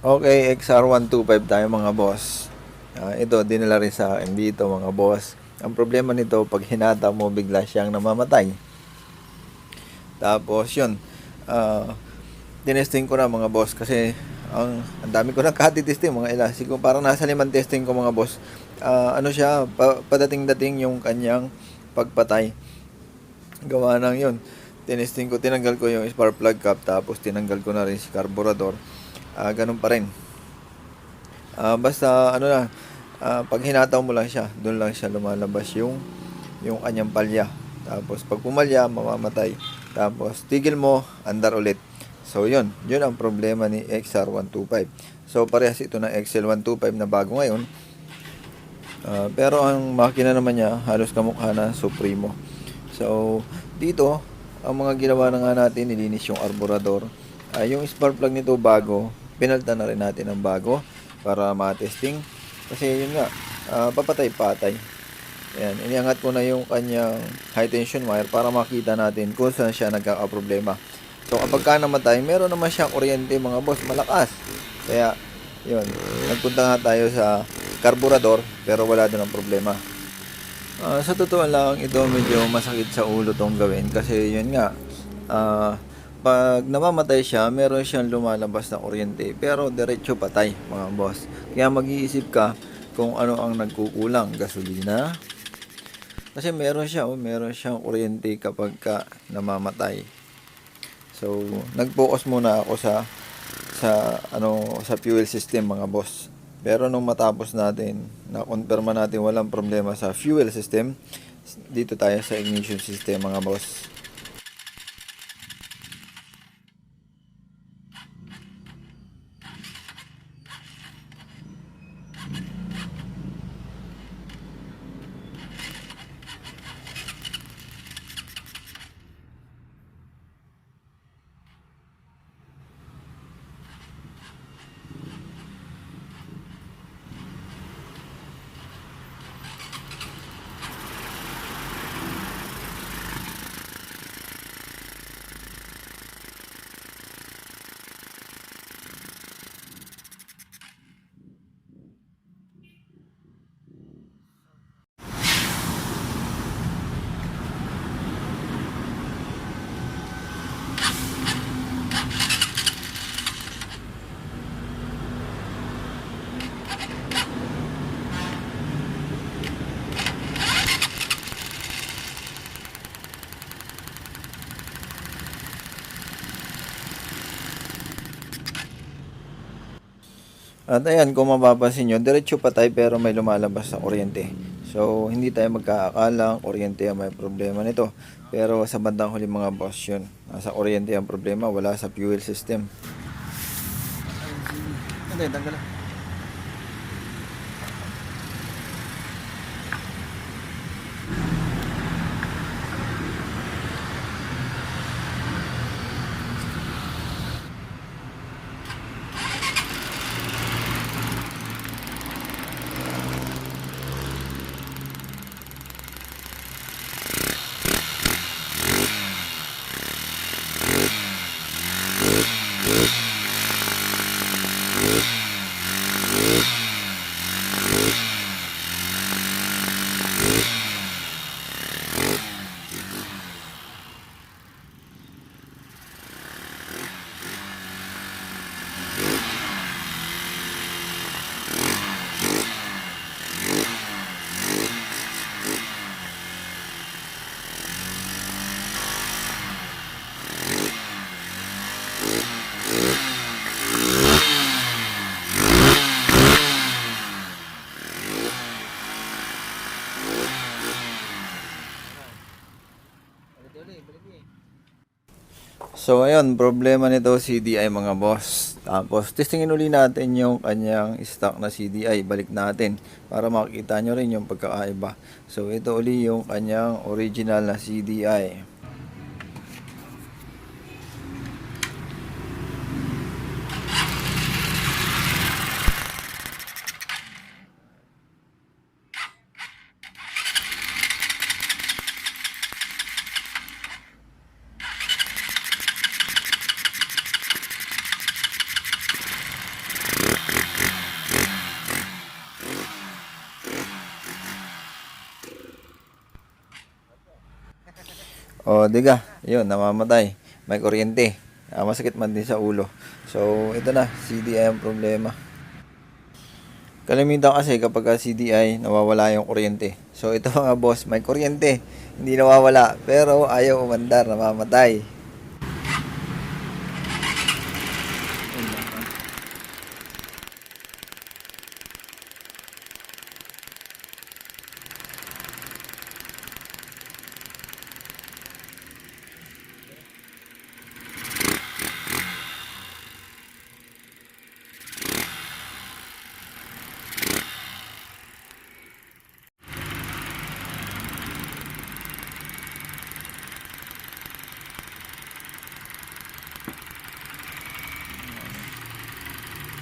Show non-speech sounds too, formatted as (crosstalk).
Okay, XR125 tayo mga boss. Ah, ito, dinala rin sa akin dito mga boss. Ang problema nito, pag hinata mo, bigla siyang namamatay. Tapos yun, ah, tinesting ko na mga boss kasi ang, ang dami ko na (laughs) katitesting mga ilan. Siguro parang nasa limang testing ko mga boss. Ah, ano siya, pa, padating-dating yung kanyang pagpatay. Gawa ng yun. Tinesting ko, tinanggal ko yung spark plug cap tapos tinanggal ko na rin si carburetor. Ah, ganun pa rin. Ah, basta ano na, ah, pag hinataw mo lang siya, doon lang siya lumalabas yung yung kanyang palya. Tapos pag pumalya, mamamatay. Tapos tigil mo, andar ulit. So yun, yun ang problema ni XR125. So parehas ito ng XL125 na bago ngayon. Ah, pero ang makina naman niya, halos kamukha na Supremo. So dito, ang mga ginawa na nga natin, nilinis yung arborador. Ah, yung spark plug nito bago, pinalta na rin natin ng bago para ma-testing. Kasi yun nga, ah, papatay-patay. Ayan, iniangat ko na yung kanyang high tension wire para makita natin kung saan siya nagkakaproblema. So kapag ka namatay, meron naman siyang kuryente mga boss, malakas. Kaya, yun, nagpunta nga tayo sa carburetor pero wala doon ang problema. Ah, sa totoo lang, ito medyo masakit sa ulo tong gawin kasi yun nga, ah, pag namamatay siya, meron siyang lumalabas na kuryente pero diretso patay mga boss. Kaya mag-iisip ka kung ano ang nagkukulang, gasolina. Kasi meron siya, oh, meron siyang kuryente kapag ka namamatay. So, nag-focus muna ako sa sa ano sa fuel system mga boss. Pero nung matapos natin, na-confirma natin walang problema sa fuel system, dito tayo sa ignition system mga boss. At ayan, kung mapapansin nyo, diretso patay pero may lumalabas na kuryente. So, hindi tayo magkakakalang kuryente ang may problema nito. Pero sa bandang huli mga boss yun, nasa kuryente ang problema, wala sa fuel system. Hindi, tanggal So ayun, problema nito CDI mga boss. Tapos testingin uli natin yung kanyang stock na CDI. Balik natin para makita nyo rin yung pagkakaiba. So ito uli yung kanyang original na CDI. O, diga, yun, namamatay. May kuryente. Ah, masakit man din sa ulo. So, ito na, CDI ang problema. Kalimitan kasi kapag ka CDI, nawawala yung kuryente. So, ito mga boss, may kuryente. Hindi nawawala, pero ayaw umandar, namamatay.